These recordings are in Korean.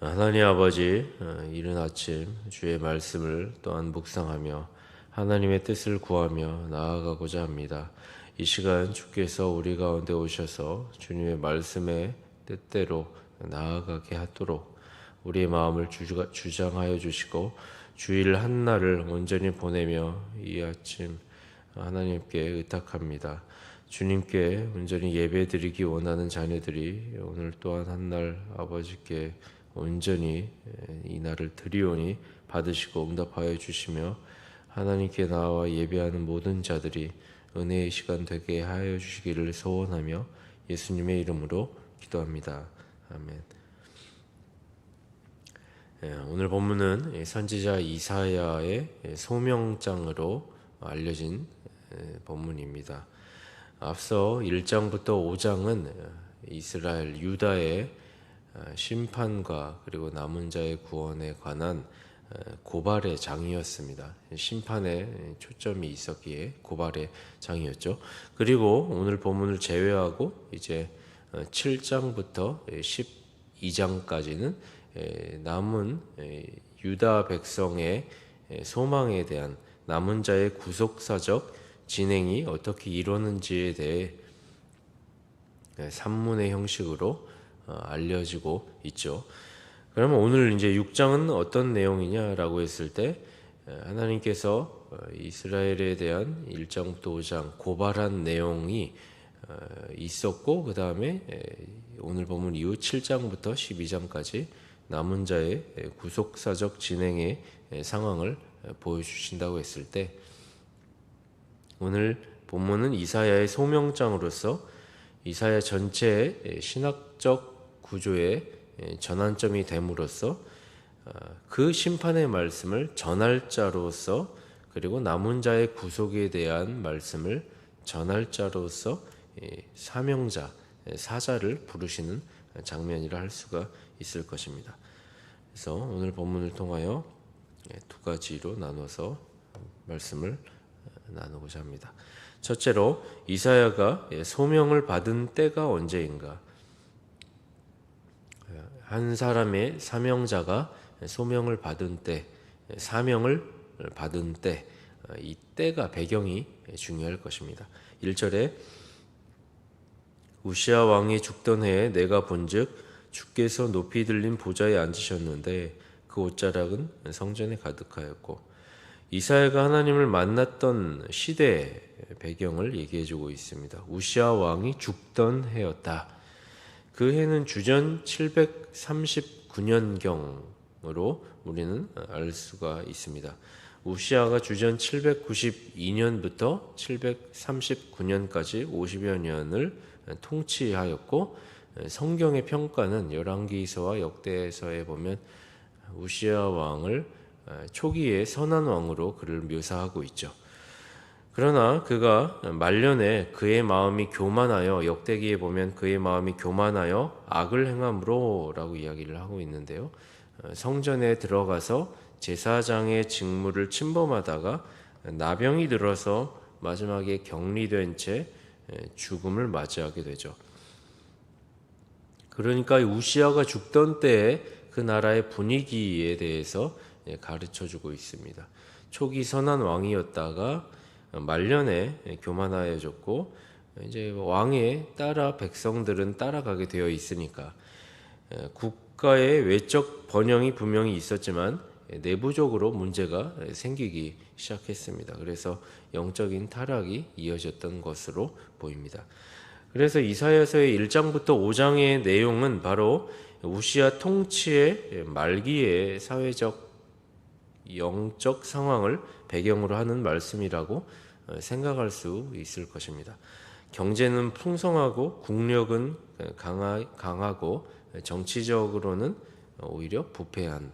하나님 아버지 어, 이른 아침 주의 말씀을 또한 묵상하며 하나님의 뜻을 구하며 나아가고자 합니다. 이 시간 주께서 우리 가운데 오셔서 주님의 말씀의 뜻대로 나아가게 하도록 우리의 마음을 주장하여 주시고 주일 한 날을 온전히 보내며 이 아침 하나님께 의탁합니다. 주님께 온전히 예배드리기 원하는 자녀들이 오늘 또한 한 날 아버지께 온전히 이 날을 드리오니 받으시고 응답하여 주시며 하나님께 나와 예배하는 모든 자들이 은혜의 시간 되게 하여 주시기를 소원하며 예수님의 이름으로 기도합니다. 아멘. 예, 오늘 본문은 이 선지자 이사야의 소명장으로 알려진 예, 본문입니다. 앞서 1장부터 5장은 이스라엘 유다의 어, 심판과 그리고 남은 자의 구원에 관한 어, 고발의 장이었습니다. 심판에 초점이 있었기에 고발의 장이었죠. 그리고 오늘 본문을 제외하고 이제 7장부터 12장까지는 남은 유다 백성의 소망에 대한 남은 자의 구속사적 진행이 어떻게 이루어지는지에 대해 산문의 형식으로 어, 알려지고 있죠. 그러면 오늘 이제 6장은 어떤 내용이냐라고 했을 때 하나님께서 어, 이스라엘에 대한 1장부터 5장 고발한 내용이 어, 있었고 그 다음에 오늘 보면 이후 7장부터 12장까지 남은 자의 구속사적 진행의 상황을 보여주신다고 했을 때 오늘 본문은 이사야의 소명장으로서 이사야 전체의 신학적 구조의 전환점이 됨으로써 어, 그 심판의 말씀을 전할 자로서 그리고 남은 자의 구속에 대한 말씀을 전할 자로서 사명자 사자를 부르시는 장면이라 할 수가 있을 것입니다. 그래서 오늘 본문을 통하여 두 가지로 나눠서 말씀을 나누고자 합니다. 첫째로 이사야가 소명을 받은 때가 언제인가? 한 사람의 사명자가 소명을 받은 때, 사명을 받은 때, 이 때가 배경이 중요할 것입니다. 1절에 우시아 왕이 죽던 해에 내가 본즉 주께서 높이 들린 보좌에 앉으셨는데 그 옷자락은 성전에 가득하였고 이사야가 하나님을 만났던 시대 배경을 얘기해 주고 있습니다. 우시아 왕이 죽던 해였다. 그 해는 주전 739년경으로 우리는 알 수가 있습니다. 우시아가 주전 792년부터 739년까지 50여 년을 통치하였고 성경의 평가는 열왕기서와 역대서에 보면 우시아 왕을 초기에 선한 왕으로 그를 묘사하고 있죠. 그러나 그가 말년에 그의 마음이 교만하여 역대기에 보면 그의 마음이 교만하여 악을 행함으로라고 이야기를 하고 있는데요. 성전에 들어가서 제사장의 직무를 침범하다가 나병이 들어서 마지막에 격리된 채 죽음을 맞이하게 되죠. 그러니까 우시아가 죽던 때에 그 나라의 분위기에 대해서 가르쳐 주고 있습니다. 초기 선한 왕이었다가 말년에 교만하여졌고 이제 왕에 따라 백성들은 따라가게 되어 있으니까 국가의 외적 번영이 분명히 있었지만 내부적으로 문제가 생기기 시작했습니다. 그래서 영적인 타락이 이어졌던 것으로 보입니다. 그래서 이사야서의 1장부터 5장의 내용은 바로 우시아 통치의 말기의 사회적 영적 상황을 배경으로 하는 말씀이라고 생각할 수 있을 것입니다. 경제는 풍성하고 국력은 강하, 강하고 정치적으로는 오히려 부패한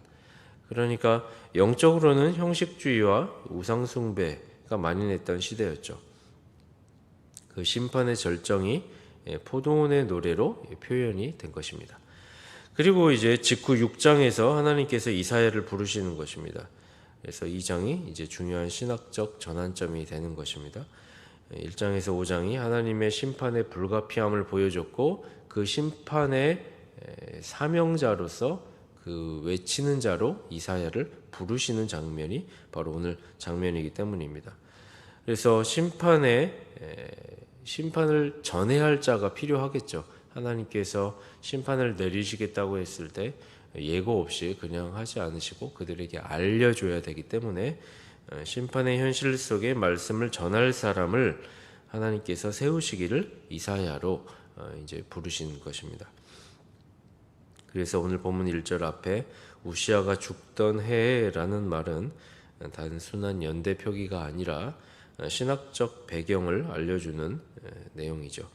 그러니까 영적으로는 형식주의와 우상숭배가 만연했던 시대였죠. 그 심판의 절정이 포도원의 노래로 표현이 된 것입니다. 그리고 이제 직후 6장에서 하나님께서 이사야를 부르시는 것입니다. 그래서 2장이 이제 중요한 신학적 전환점이 되는 것입니다. 1장에서 5장이 하나님의 심판의 불가피함을 보여줬고 그 심판의 사명자로서 그 외치는 자로 이사야를 부르시는 장면이 바로 오늘 장면이기 때문입니다. 그래서 심판에 에, 심판을 전해야 할 자가 필요하겠죠. 하나님께서 심판을 내리시겠다고 했을 때 예고 없이 그냥 하지 않으시고 그들에게 알려줘야 되기 때문에 어, 심판의 현실 속에 말씀을 전할 사람을 하나님께서 세우시기를 이사야로 어, 이제 부르신 것입니다. 그래서 오늘 본문 1절 앞에 우시아가 죽던 해라는 말은 단순한 연대 표기가 아니라 신학적 배경을 알려주는 내용이죠.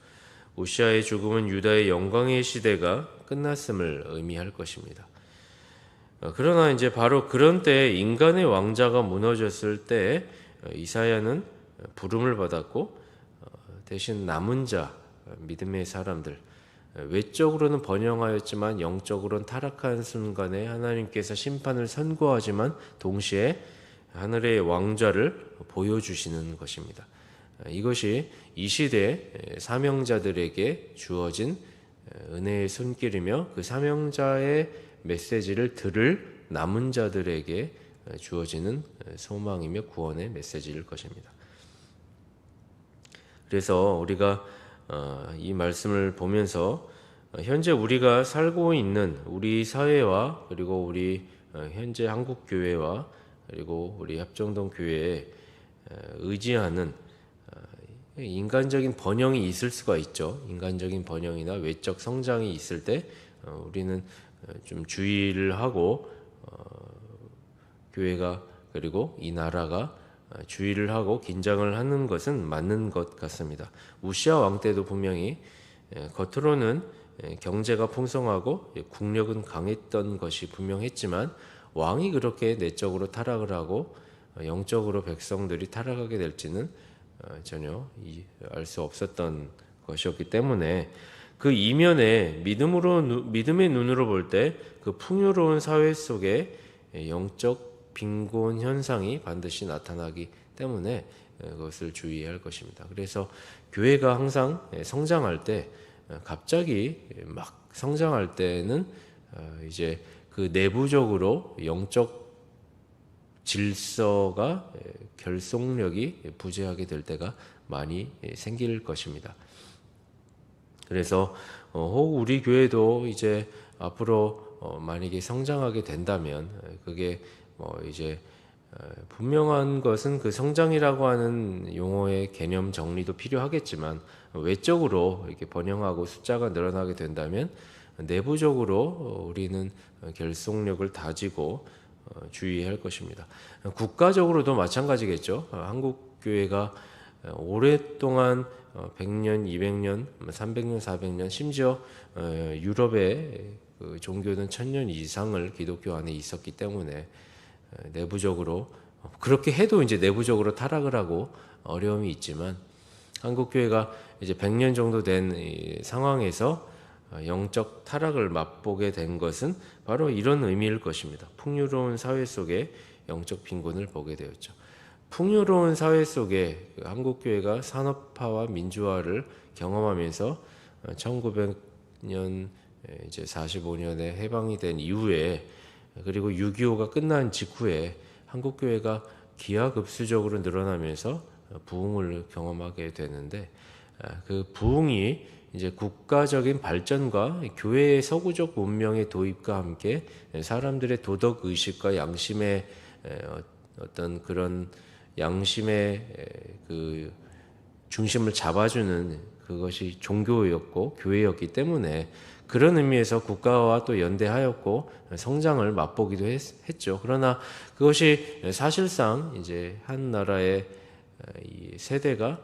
우시아의 죽음은 유다의 영광의 시대가 끝났음을 의미할 것입니다. 어, 그러나 이제 바로 그런 때 인간의 왕자가 무너졌을 때 이사야는 부름을 받았고 어, 대신 남은 자 믿음의 사람들 외적으로는 번영하였지만 영적으로는 타락한 순간에 하나님께서 심판을 선고하지만 동시에 하늘의 왕좌를 보여주시는 것입니다. 이것이 이 시대 사명자들에게 주어진 은혜의 손길이며 그 사명자의 메시지를 들을 남은 자들에게 주어지는 소망이며 구원의 메시지일 것입니다. 그래서 우리가 어, 이 말씀을 보면서 현재 우리가 살고 있는 우리 사회와 그리고 우리 어, 현재 한국 교회와 그리고 우리 합정동 교회에 의지하는 어, 인간적인 번영이 있을 수가 있죠. 인간적인 번영이나 외적 성장이 있을 때 우리는 좀 주의를 하고 교회가 그리고 이 나라가 주의를 하고 긴장을 하는 것은 맞는 것 같습니다. 우시아 왕 때도 분명히 겉으로는 경제가 풍성하고 국력은 강했던 것이 분명했지만 왕이 그렇게 내적으로 타락을 하고 영적으로 백성들이 타락하게 될지는 어, 전혀 알 수 없었던 것이었기 때문에 그 이면에 믿음으로 믿음의 눈으로 볼 때 그 풍요로운 사회 속에 영적 빈곤 현상이 반드시 나타나기 때문에 그것을 주의해야 할 것입니다. 그래서 교회가 항상 성장할 때 갑자기 막 성장할 때는 어, 이제 그 내부적으로 영적 질서가 결속력이 부재하게 될 때가 많이 생길 것입니다. 그래서 어, 혹 우리 교회도 이제 앞으로 어, 만약에 성장하게 된다면 그게 뭐 이제 어, 분명한 것은 그 성장이라고 하는 용어의 개념 정리도 필요하겠지만 외적으로 이렇게 번영하고 숫자가 늘어나게 된다면 내부적으로 우리는 결속력을 다지고 어, 주의할 것입니다. 국가적으로도 마찬가지겠죠. 어, 한국 교회가 오랫동안 100년, 200년, 300년, 400년, 심지어 유럽의 그 종교는 천년 이상을 기독교 안에 있었기 때문에 내부적으로 그렇게 해도 이제 내부적으로 타락을 하고 어려움이 있지만 한국 교회가 이제 100년 정도 된 상황에서 영적 타락을 맛보게 된 것은 바로 이런 의미일 것입니다. 풍요로운 사회 속에 영적 빈곤을 보게 되었죠. 풍요로운 사회 속에 그 한국 교회가 산업화와 민주화를 경험하면서 1900년 이제 45년에 해방이 된 이후에 그리고 6.25가 끝난 직후에 한국 교회가 기하급수적으로 늘어나면서 부흥을 경험하게 되는데 아, 그 부흥이 이제 국가적인 발전과 교회의 서구적 문명의 도입과 함께 사람들의 도덕 의식과 양심의 어, 어떤 그런 양심의 그 중심을 잡아주는 그것이 종교였고 교회였기 때문에 그런 의미에서 국가와 또 연대하였고 성장을 맛보기도 했, 죠. 그러나 그것이 사실상 이제 한 나라의 세대가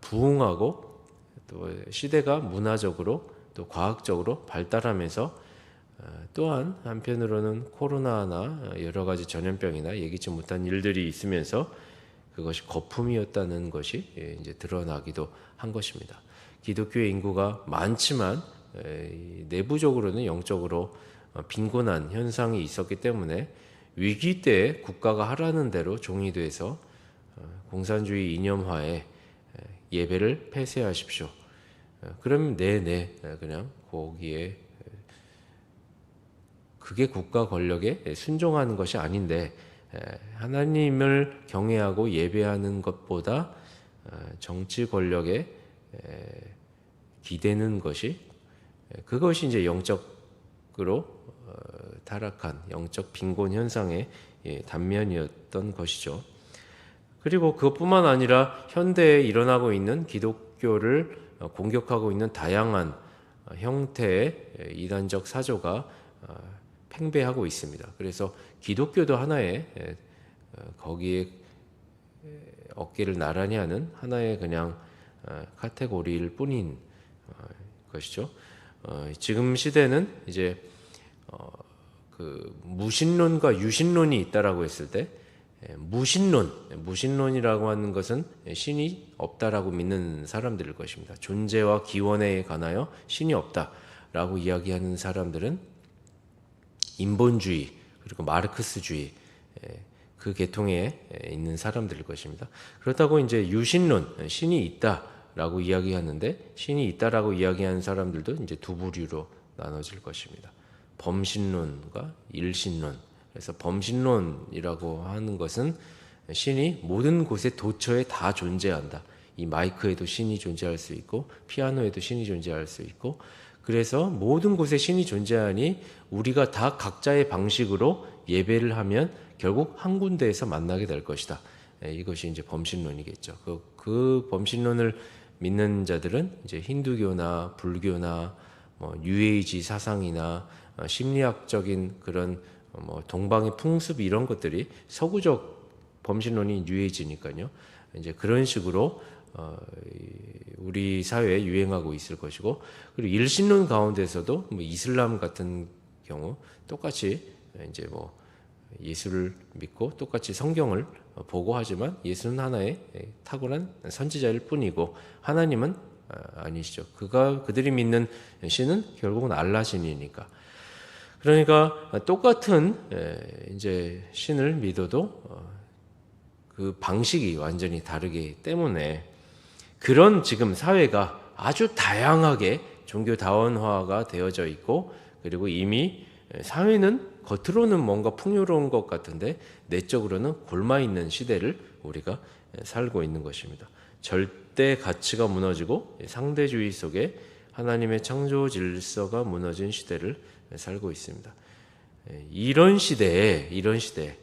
부흥하고 또 시대가 문화적으로 또 과학적으로 발달하면서 또한 한편으로는 코로나나 여러 가지 전염병이나 예기치 못한 일들이 있으면서 그것이 거품이었다는 것이 이제 드러나기도 한 것입니다. 기독교의 인구가 많지만 내부적으로는 영적으로 어, 빈곤한 현상이 있었기 때문에 위기 때 국가가 하라는 대로 종이 돼서 어, 공산주의 이념화에 예배를 폐쇄하십시오. 어, 그럼 네네 그냥 거기에 그게 국가 권력에 순종하는 것이 아닌데 에, 하나님을 경외하고 예배하는 것보다 어, 정치 권력에 에, 기대는 것이 에, 그것이 이제 영적으로 어, 타락한 영적 빈곤 현상의 예, 단면이었던 것이죠. 그리고 그것뿐만 아니라 현대에 일어나고 있는 기독교를 어, 공격하고 있는 다양한 어, 형태의 에, 이단적 사조가 어, 팽배하고 있습니다. 그래서 기독교도 하나의 에, 어, 거기에 에, 어깨를 나란히 하는 하나의 그냥 어, 카테고리일 뿐인 어, 것이죠. 어, 지금 시대는 이제 어, 그 무신론과 유신론이 있다라고 했을 때 예, 무신론, 무신론이라고 하는 것은 신이 없다라고 믿는 사람들일 것입니다. 존재와 기원에 관하여 신이 없다라고 이야기하는 사람들은 인본주의 그리고 마르크스주의 예, 그 계통에 있는 사람들일 것입니다. 그렇다고 이제 유신론 신이 있다라고 이야기하는데 신이 있다라고 이야기하는 사람들도 이제 두 부류로 나눠질 것입니다. 범신론과 일신론. 그래서 범신론이라고 하는 것은 신이 모든 곳에 도처에 다 존재한다. 이 마이크에도 신이 존재할 수 있고 피아노에도 신이 존재할 수 있고 그래서 모든 곳에 신이 존재하니 우리가 다 각자의 방식으로 예배를 하면 결국 한 군데에서 만나게 될 것이다. 예, 이것이 이제 범신론이겠죠. 그, 그 범신론을 믿는 자들은 이제 힌두교나 불교나 뭐 뉴에이지 사상이나 어, 심리학적인 그런 어, 뭐 동방의 풍습 이런 것들이 서구적 범신론이 뉴에이지니까요. 이제 그런 식으로 우리 사회에 유행하고 있을 것이고 그리고 일신론 가운데서도 뭐 이슬람 같은 경우 똑같이 이제 뭐 예수를 믿고 똑같이 성경을 보고 하지만 예수는 하나의 탁월한 선지자일 뿐이고 하나님은 아, 아니시죠. 그가 그들이 믿는 신은 결국은 알라 신이니까. 그러니까 똑같은 에, 이제 신을 믿어도 어, 그 방식이 완전히 다르기 때문에 그런 지금 사회가 아주 다양하게 종교 다원화가 되어져 있고 그리고 이미 사회는 겉으로는 뭔가 풍요로운 것 같은데 내적으로는 골마 있는 시대를 우리가 살고 있는 것입니다. 절대 가치가 무너지고 상대주의 속에 하나님의 창조 질서가 무너진 시대를 살고 있습니다. 이런 시대에 이런 시대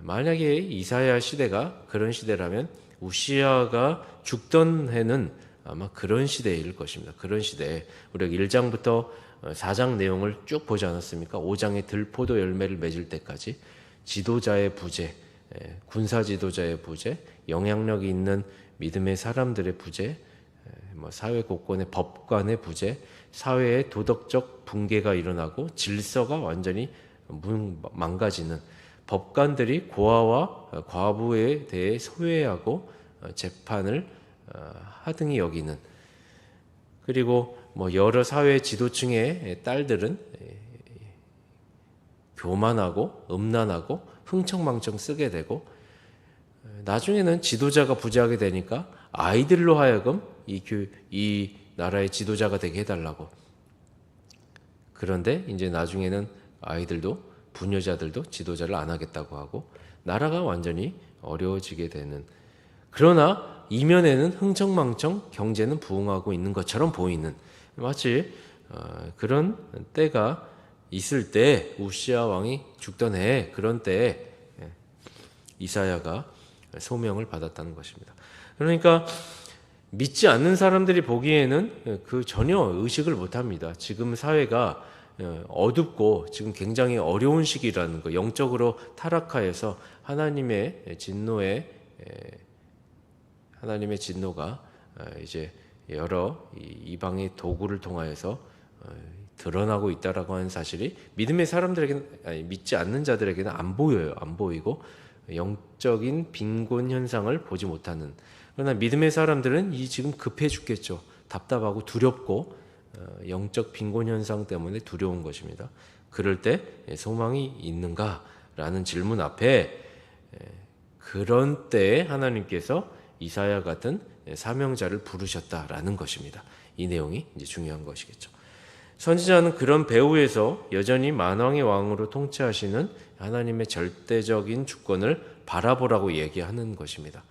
만약에 이사야 시대가 그런 시대라면 우시아가 죽던 해는 아마 그런 시대일 것입니다. 그런 시대에 우리가 1장부터 4장 내용을 쭉 보지 않았습니까? 5장의 들포도 열매를 맺을 때까지 지도자의 부재, 군사 지도자의 부재, 영향력이 있는 믿음의 사람들의 부재, 뭐 사회 곳곳의 법관의 부재, 사회의 도덕적 붕괴가 일어나고 질서가 완전히 망가지는 법관들이 고아와 과부에 대해 소외하고 재판을 어, 하등히 여기는 그리고 뭐 여러 사회 지도층의 딸들은 교만하고 음란하고 흥청망청 쓰게 되고 나중에는 지도자가 부재하게 되니까 아이들로 하여금 이, 교, 이 나라의 지도자가 되게 해달라고. 그런데 이제 나중에는 아이들도 부녀자들도 지도자를 안 하겠다고 하고 나라가 완전히 어려워지게 되는. 그러나 이면에는 흥청망청 경제는 부흥하고 있는 것처럼 보이는 마치 어, 그런 때가 있을 때 우시아 왕이 죽던 해 그런 때에 예, 이사야가 소명을 받았다는 것입니다. 그러니까 믿지 않는 사람들이 보기에는 그 전혀 의식을 못합니다. 지금 사회가 어, 어둡고 지금 굉장히 어려운 시기라는 거, 영적으로 타락하여서 하나님의 진노에 하나님의 진노가 어, 이제 여러 이방의 도구를 통하여서 어, 드러나고 있다라고 하는 사실이 믿음의 사람들에게는 아니, 믿지 않는 자들에게는 안 보여요. 안 보이고 영적인 빈곤 현상을 보지 못하는. 그러나 믿음의 사람들은 이 지금 급해 죽겠죠. 답답하고 두렵고 어, 영적 빈곤 현상 때문에 두려운 것입니다. 그럴 때 소망이 있는가라는 질문 앞에 그런 때에 하나님께서 이사야 같은 사명자를 부르셨다라는 것입니다. 이 내용이 이제 중요한 것이겠죠. 선지자는 그런 배후에서 여전히 만왕의 왕으로 통치하시는 하나님의 절대적인 주권을 바라보라고 얘기하는 것입니다.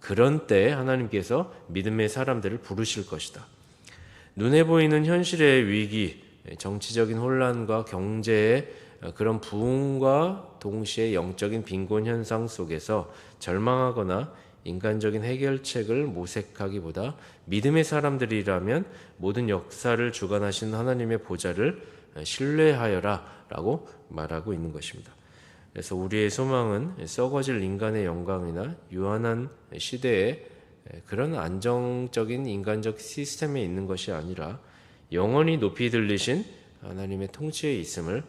그런 때 하나님께서 믿음의 사람들을 부르실 것이다. 눈에 보이는 현실의 위기, 정치적인 혼란과 경제의 그런 부흥과 동시에 영적인 빈곤 현상 속에서 절망하거나 인간적인 해결책을 모색하기보다 믿음의 사람들이라면 모든 역사를 주관하시는 하나님의 보좌를 신뢰하여라 라고 말하고 있는 것입니다. 그래서 우리의 소망은 썩어질 인간의 영광이나 유한한 시대의 그런 안정적인 인간적 시스템에 있는 것이 아니라 영원히 높이 들리신 하나님의 통치에 있음을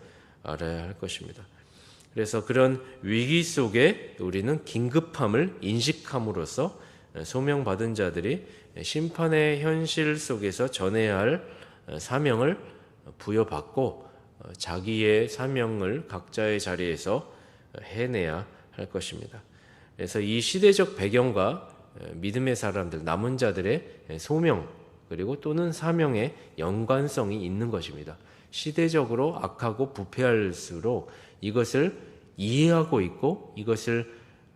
알아야 할 것입니다. 그래서 그런 위기 속에 우리는 긴급함을 인식함으로써 소명받은 자들이 심판의 현실 속에서 전해야 할 사명을 부여받고 자기의 사명을 각자의 자리에서 해내야 할 것입니다. 그래서 이 시대적 배경과 믿음의 사람들, 남은 자들의 소명, 그리고 또는 사명의 연관성이 있는 것입니다. 시대적으로 악하고 부패할수록 이것을 이해하고 있고 이것을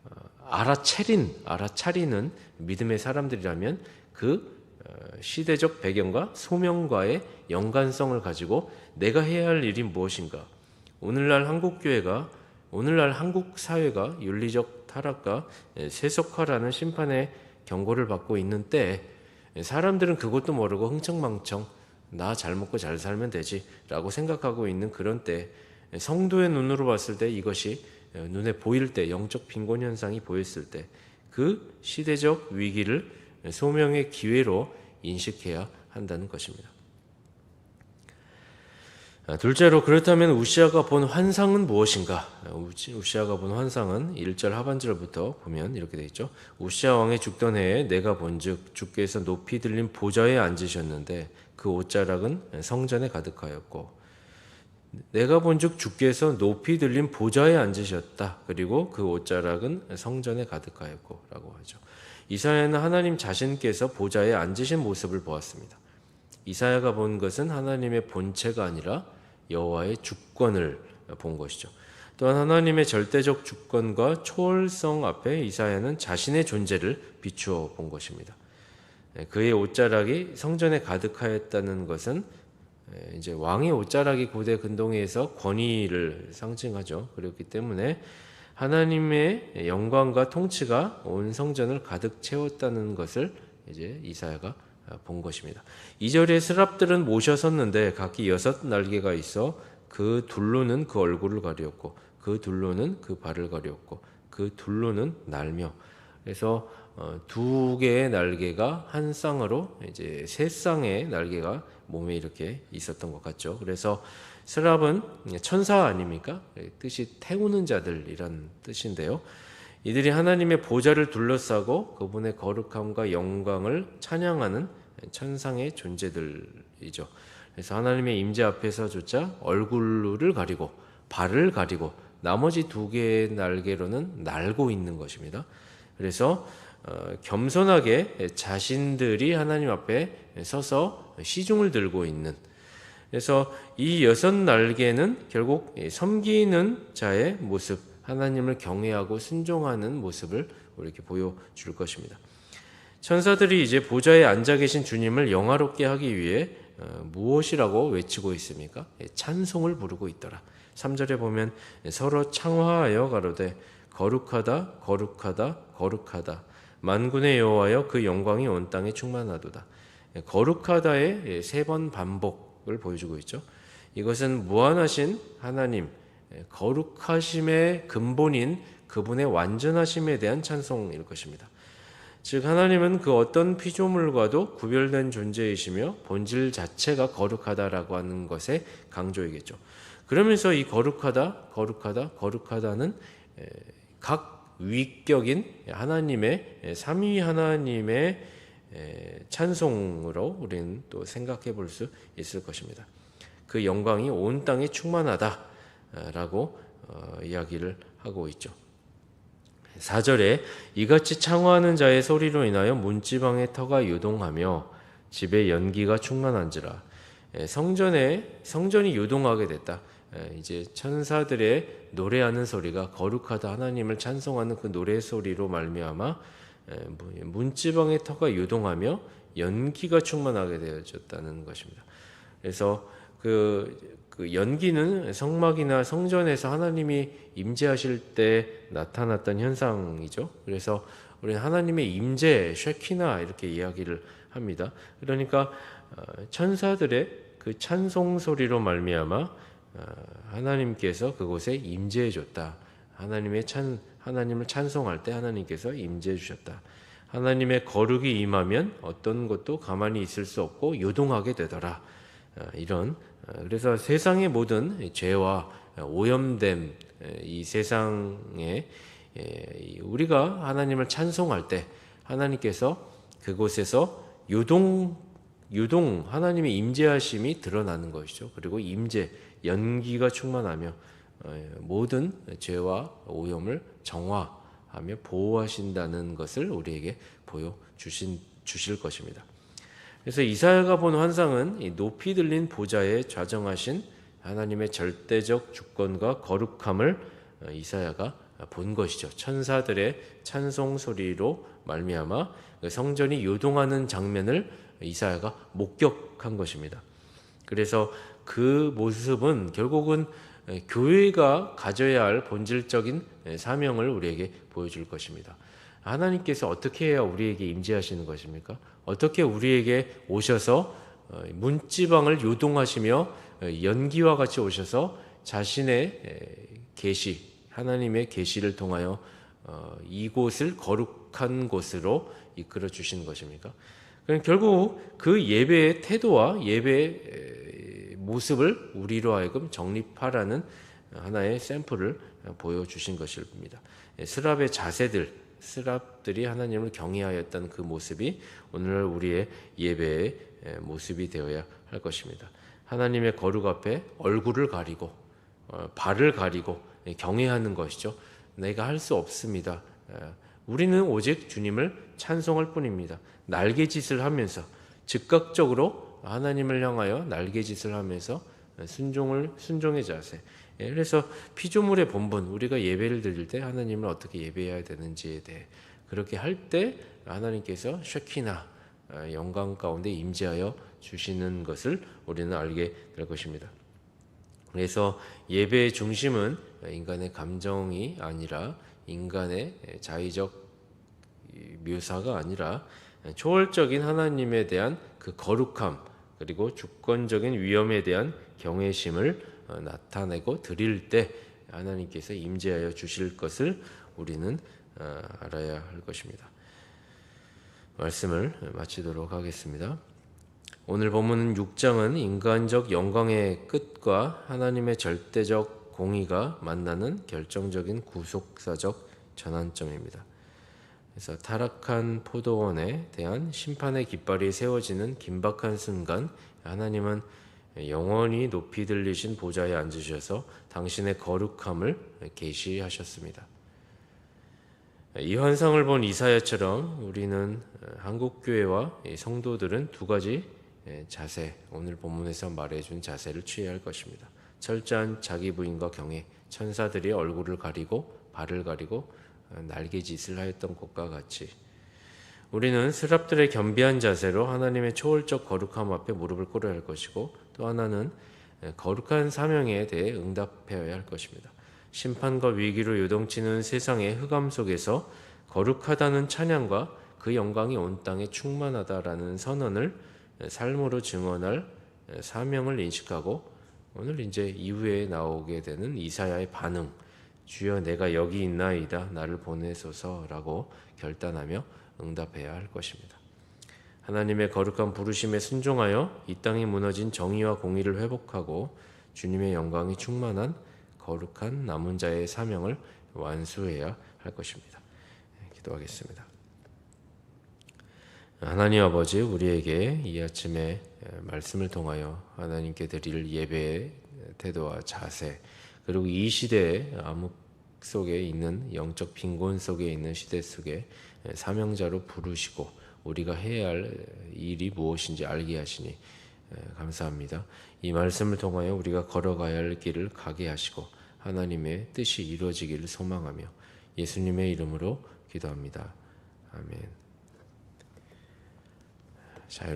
어, 알아차린 알아차리는 믿음의 사람들이라면 그 어, 시대적 배경과 소명과의 연관성을 가지고 내가 해야 할 일이 무엇인가? 오늘날 한국 교회가 오늘날 한국 사회가 윤리적 타락과 세속화라는 심판의 경고를 받고 있는 때 사람들은 그것도 모르고 흥청망청 나 잘 먹고 잘 살면 되지라고 생각하고 있는 그런 때 성도의 눈으로 봤을 때 이것이 눈에 보일 때 영적 빈곤 현상이 보였을 때 그 시대적 위기를 소명의 기회로 인식해야 한다는 것입니다. 아, 둘째로 그렇다면 우시아가 본 환상은 무엇인가? 우시아가 본 환상은 1절 하반절부터 보면 이렇게 되어 있죠. 우시아 왕의 죽던 해에 내가 본즉 주께서 높이 들린 보좌에 앉으셨는데 그 옷자락은 성전에 가득하였고 내가 본즉 주께서 높이 들린 보좌에 앉으셨다. 그리고 그 옷자락은 성전에 가득하였고라고 하죠. 이사야는 하나님 자신께서 보좌에 앉으신 모습을 보았습니다. 이사야가 본 것은 하나님의 본체가 아니라 여호와의 주권을 본 것이죠. 또한 하나님의 절대적 주권과 초월성 앞에 이사야는 자신의 존재를 비추어 본 것입니다. 그의 옷자락이 성전에 가득하였다는 것은 예, 이제 왕의 옷자락이 고대 근동에서 권위를 상징하죠. 그렇기 때문에 하나님의 영광과 통치가 온 성전을 가득 채웠다는 것을 이제 이사야가 본 것입니다. 이절에 스랍들은 모셔섰는데 각기 여섯 날개가 있어 그 둘로는 그 얼굴을 가리었고 그 둘로는 그 발을 가리었고 그 둘로는 날며 그래서 어, 두 개의 날개가 한 쌍으로 이제 세 쌍의 날개가 몸에 이렇게 있었던 것 같죠. 그래서 스랍은 천사 아닙니까? 뜻이 태우는 자들이란 뜻인데요. 이들이 하나님의 보좌를 둘러싸고 그분의 거룩함과 영광을 찬양하는 천상의 존재들이죠. 그래서 하나님의 임재 앞에서조차 얼굴을 가리고 발을 가리고 나머지 두 개의 날개로는 날고 있는 것입니다. 그래서 어, 겸손하게 자신들이 하나님 앞에 서서 시중을 들고 있는 그래서 이 여섯 날개는 결국 섬기는 자의 모습, 하나님을 경외하고 순종하는 모습을 이렇게 보여줄 것입니다. 천사들이 이제 보좌에 앉아 계신 주님을 영화롭게 하기 위해 어, 무엇이라고 외치고 있습니까? 찬송을 부르고 있더라. 3절에 보면 서로 창화하여 가로되 거룩하다 거룩하다 거룩하다 만군의 여호와여 그 영광이 온 땅에 충만하도다. 거룩하다의 세 번 반복을 보여주고 있죠. 이것은 무한하신 하나님 거룩하심의 근본인 그분의 완전하심에 대한 찬송일 것입니다. 즉 하나님은 그 어떤 피조물과도 구별된 존재이시며 본질 자체가 거룩하다라고 하는 것에 강조이겠죠. 그러면서 이 거룩하다, 거룩하다, 거룩하다는 각 위격인 하나님의 삼위 하나님의 찬송으로 우리는 또 생각해 볼 수 있을 것입니다. 그 영광이 온 땅에 충만하다라고 어, 이야기를 하고 있죠. 4절에 이같이 창화하는 자의 소리로 인하여 문지방의 터가 유동하며 집에 연기가 충만한지라 예, 성전에 성전이 요동하게 됐다. 예, 이제 천사들의 노래하는 소리가 거룩하다 하나님을 찬송하는 그 노래 소리로 말미암아 예, 문- 문지방의 터가 요동하며 연기가 충만하게 되어졌다는 것입니다. 그래서 그, 그 연기는 성막이나 성전에서 하나님이 임재하실 때 나타났던 현상이죠. 그래서 우리는 하나님의 임재, 쉐키나 이렇게 이야기를 합니다. 그러니까 어, 천사들의 그 찬송 소리로 말미암아 어, 하나님께서 그곳에 임재해 줬다. 하나님의 찬 하나님을 찬송할 때 하나님께서 임재해 주셨다. 하나님의 거룩이 임하면 어떤 것도 가만히 있을 수 없고 요동하게 되더라. 어, 이런 어, 그래서 세상의 모든 죄와 오염됨 에, 이 세상에 우리가 하나님을 찬송할 때 하나님께서 그곳에서 요동 유동 하나님의 임재하심이 드러나는 것이죠. 그리고 임재 연기가 충만하며 어, 모든 죄와 오염을 정화하며 보호하신다는 것을 우리에게 보여 주신 주실 것입니다. 그래서 이사야가 본 환상은 이 높이 들린 보좌에 좌정하신 하나님의 절대적 주권과 거룩함을 어, 이사야가 본 것이죠. 천사들의 찬송 소리로 말미암아 그 성전이 요동하는 장면을 이사야가 목격한 것입니다. 그래서 그 모습은 결국은 교회가 가져야 할 본질적인 사명을 우리에게 보여줄 것입니다. 하나님께서 어떻게 해야 우리에게 임재하시는 것입니까? 어떻게 우리에게 오셔서 어, 문지방을 요동하시며 어, 연기와 같이 오셔서 자신의 계시 하나님의 계시를 통하여 어, 이곳을 거룩한 곳으로 이끌어 주신 것입니까? 결국 그 예배의 태도와 예배의 모습을 우리로 하여금 정립하라는 하나의 샘플을 보여주신 것입니다. 스랍의 자세들, 스랍들이 하나님을 경외하였던 그 모습이 오늘 우리의 예배의 모습이 되어야 할 것입니다. 하나님의 거룩 앞에 얼굴을 가리고 어, 발을 가리고 경외하는 것이죠. 내가 할 수 없습니다. 우리는 오직 주님을 찬송할 뿐입니다. 날개짓을 하면서 즉각적으로 하나님을 향하여 날개짓을 하면서 순종을 순종의 자세. 예, 그래서 피조물의 본분 우리가 예배를 드릴 때 하나님을 어떻게 예배해야 되는지에 대해 그렇게 할 때 하나님께서 쉐키나 아, 영광 가운데 임재하여 주시는 것을 우리는 알게 될 것입니다. 그래서 예배의 중심은 인간의 감정이 아니라 인간의 자의적 묘사가 아니라 초월적인 하나님에 대한 그 거룩함 그리고 주권적인 위엄에 대한 경외심을 어, 나타내고 드릴 때 하나님께서 임재하여 주실 것을 우리는 어, 알아야 할 것입니다. 말씀을 마치도록 하겠습니다. 오늘 본문 6장은 인간적 영광의 끝과 하나님의 절대적 공의가 만나는 결정적인 구속사적 전환점입니다. 그래서 타락한 포도원에 대한 심판의 깃발이 세워지는 긴박한 순간 하나님은 영원히 높이 들리신 보좌에 앉으셔서 당신의 거룩함을 계시하셨습니다. 이 환상을 본 이사야처럼 우리는 한국 교회와 성도들은 두 가지 자세, 오늘 본문에서 말해준 자세를 취해야 할 것입니다. 철저한 자기 부인과 경외, 천사들이 얼굴을 가리고 발을 가리고 날개짓을 하였던 것과 같이 우리는 스랍들의 겸비한 자세로 하나님의 초월적 거룩함 앞에 무릎을 꿇어야 할 것이고 또 하나는 거룩한 사명에 대해 응답해야 할 것입니다. 심판과 위기로 요동치는 세상의 흑암 속에서 거룩하다는 찬양과 그 영광이 온 땅에 충만하다라는 선언을 삶으로 증언할 사명을 인식하고 오늘 이제 이후에 나오게 되는 이사야의 반응 주여 내가 여기 있나이다 나를 보내소서라고 결단하며 응답해야 할 것입니다. 하나님의 거룩한 부르심에 순종하여 이 땅에 무너진 정의와 공의를 회복하고 주님의 영광이 충만한 거룩한 남은 자의 사명을 완수해야 할 것입니다. 네, 기도하겠습니다. 하나님 아버지 우리에게 이 아침에 말씀을 통하여 하나님께 드릴 예배의 태도와 자세 그리고 이 시대의 암흑 속에 있는 영적 빈곤 속에 있는 시대 속에 사명자로 부르시고 우리가 해야 할 일이 무엇인지 알게 하시니 예, 감사합니다. 이 말씀을 통하여 우리가 걸어가야 할 길을 가게 하시고 하나님의 뜻이 이루어지기를 소망하며 예수님의 이름으로 기도합니다. 아멘. 자.